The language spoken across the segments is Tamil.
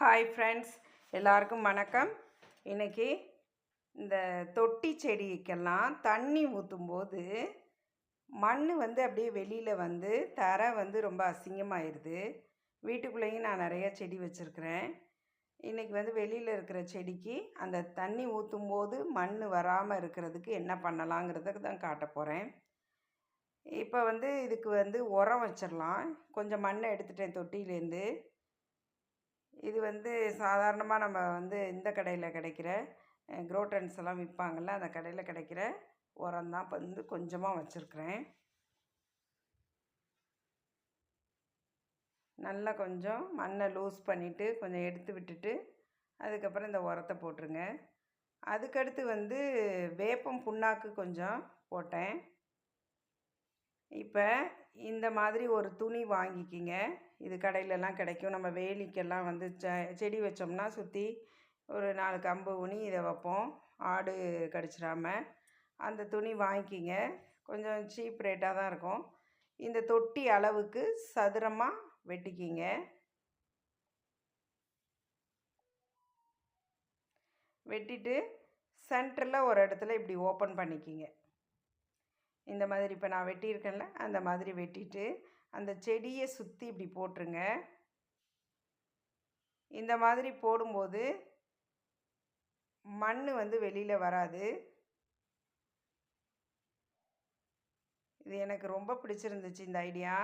ஹாய் ஃப்ரெண்ட்ஸ் எல்லாருக்கும் வணக்கம். இன்றைக்கி இந்த தொட்டி செடிக்கெல்லாம் தண்ணி ஊற்றும்போது மண் வந்து அப்படியே வெளியில் வந்து தரை வந்து ரொம்ப அசிங்கமாயிடுது வீட்டுக்குள்ளேயும் நான் நிறைய செடி வச்சுருக்கிறேன். இன்றைக்கி வந்து வெளியில் இருக்கிற செடிக்கு அந்த தண்ணி ஊற்றும் போது மண் வராமல் இருக்கிறதுக்கு என்ன பண்ணலாங்கிறதுக்கு தான் காட்ட போகிறேன் இப்போ வந்து இதுக்கு வந்து உரம் வச்சிடலாம். கொஞ்சம் மண்ணை எடுத்துட்டேன் தொட்டியிலேருந்து இது வந்து சாதாரணமாக நம்ம வந்து இந்த கடையில் கிடைக்கிற குரோட்டன்ஸ் எல்லாம் விற்பாங்கள்ல அந்த கடையில் கிடைக்கிற உரம் தான் இப்போ வந்து கொஞ்சமாக வச்சுருக்குறேன். நல்லா கொஞ்சம் மண்ணை லூஸ் பண்ணிவிட்டு கொஞ்சம் எடுத்து விட்டுட்டு அதுக்கப்புறம் இந்த உரத்தை போட்டுருங்க. அதுக்கடுத்து வந்து வேப்பம் புண்ணாக்கு கொஞ்சம் போட்டேன். இப்போ இந்த மாதிரி ஒரு துணி வாங்கிக்கிங்க. இது கடையிலலாம் கிடைக்கும். நம்ம வேலிக்கெல்லாம் வந்து செடி வச்சோம்னா சுற்றி ஒரு நாலு கம்பு ஊனி இதை வைப்போம். ஆடு கடிச்சிடாம. அந்த துணி வாங்கிக்கிங்க. கொஞ்சம் சீப் ரேட்டாக தான் இருக்கும். இந்த தொட்டி அளவுக்கு சதுரமாக வெட்டிக்கிங்க. வெட்டிட்டு சென்டரில் ஒரு இடத்துல இப்படி ஓப்பன் பண்ணிக்கிங்க. இந்த மாதிரி இப்போ நான் வெட்டியிருக்கேன்ல அந்த மாதிரி வெட்டிட்டு அந்த செடியை சுற்றி இப்படி போட்டுருங்க. இந்த மாதிரி போடும்போது மண் வந்து வெளியில் வராது. இது எனக்கு ரொம்ப பிடிச்சிருந்துச்சு இந்த ஐடியா.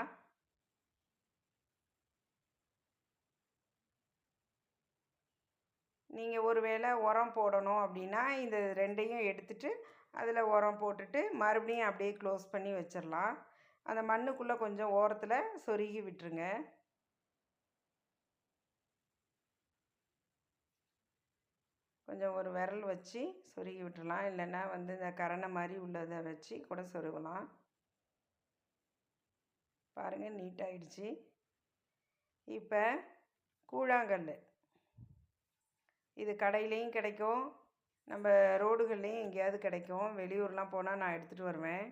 நீங்கள் ஒரு வேளை உரம் போடணும் அப்படின்னா இந்த ரெண்டையும் எடுத்துட்டு அதில் உரம் போட்டுட்டு மறுபடியும் அப்படியே க்ளோஸ் பண்ணி வச்சிடலாம் அந்த மண்ணுக்குள்ளே கொஞ்சம் ஓரத்தில் சொருகி விட்டுருங்க. கொஞ்சம் ஒரு விரல் வச்சு சொருகி விட்டுடலாம் இல்லைன்னா வந்து இந்த கரணை மாதிரி உள்ளதை வச்சு கூட சொருகலாம். பாருங்கள் நீட்டாகிடுச்சு இப்போ கூழாங்கல் இது கடையிலையும் கிடைக்கும். நம்ம ரோடுகள்லேயும் எங்கேயாவது கிடைக்கும். வெளியூர்லாம் போனால் நான் எடுத்துகிட்டு வருவேன்.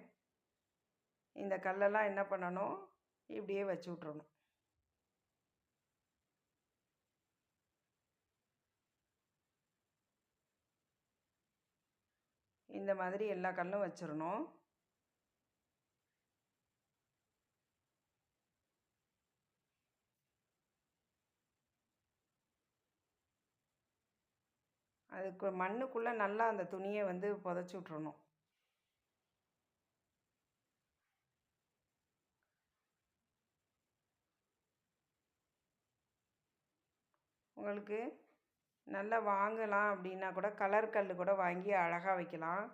இந்த கல்லெல்லாம் என்ன பண்ணணும்? இப்படியே வச்சு விட்றணும் இந்த மாதிரி எல்லா கல்லும் வச்சிடணும். அதுக்கு மண்ணுக்குள்ளே நல்லா அந்த துணியை வந்து புதைச்சி விட்றணும் உங்களுக்கு நல்லா வாங்கலாம் அப்படின்னா கூட கலர் கல் கூட வாங்கி அழகாக வைக்கலாம்.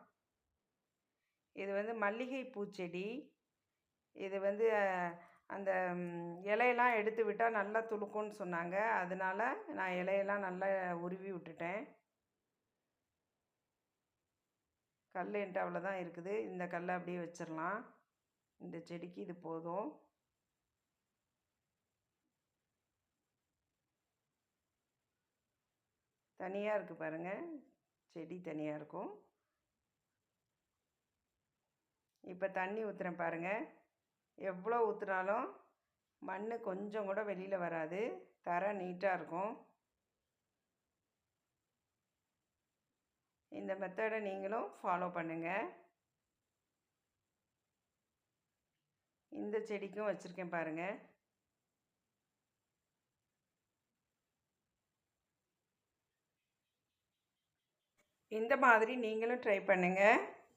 இது வந்து மல்லிகை பூச்செடி. இது வந்து அந்த இலையெல்லாம் எடுத்து விட்டால் நல்லா துளுக்கும்னு சொன்னாங்க. அதனால நான் இலையெல்லாம் நல்லா உருவி விட்டுட்டேன். கல் என்கிட்ட அவ்வளோதான் இருக்குது. இந்த கல்லை அப்படியே வச்சிடலாம் இந்த செடிக்கு இது போதும். தனியாக இருக்குது பாருங்கள் செடி தனியாக இருக்கும். இப்போ தண்ணி ஊற்றுறேன் பாருங்கள் எவ்வளோ ஊற்றுனாலும் மண் கொஞ்சம் கூட வெளியில் வராது. தரை நீட்டாக இருக்கும். இந்த மெத்தடை நீங்களும் ஃபாலோ பண்ணுங்கள் இந்த செடிக்கும் வச்சுருக்கேன் பாருங்கள் இந்த மாதிரி நீங்களும் ட்ரை பண்ணுங்கள்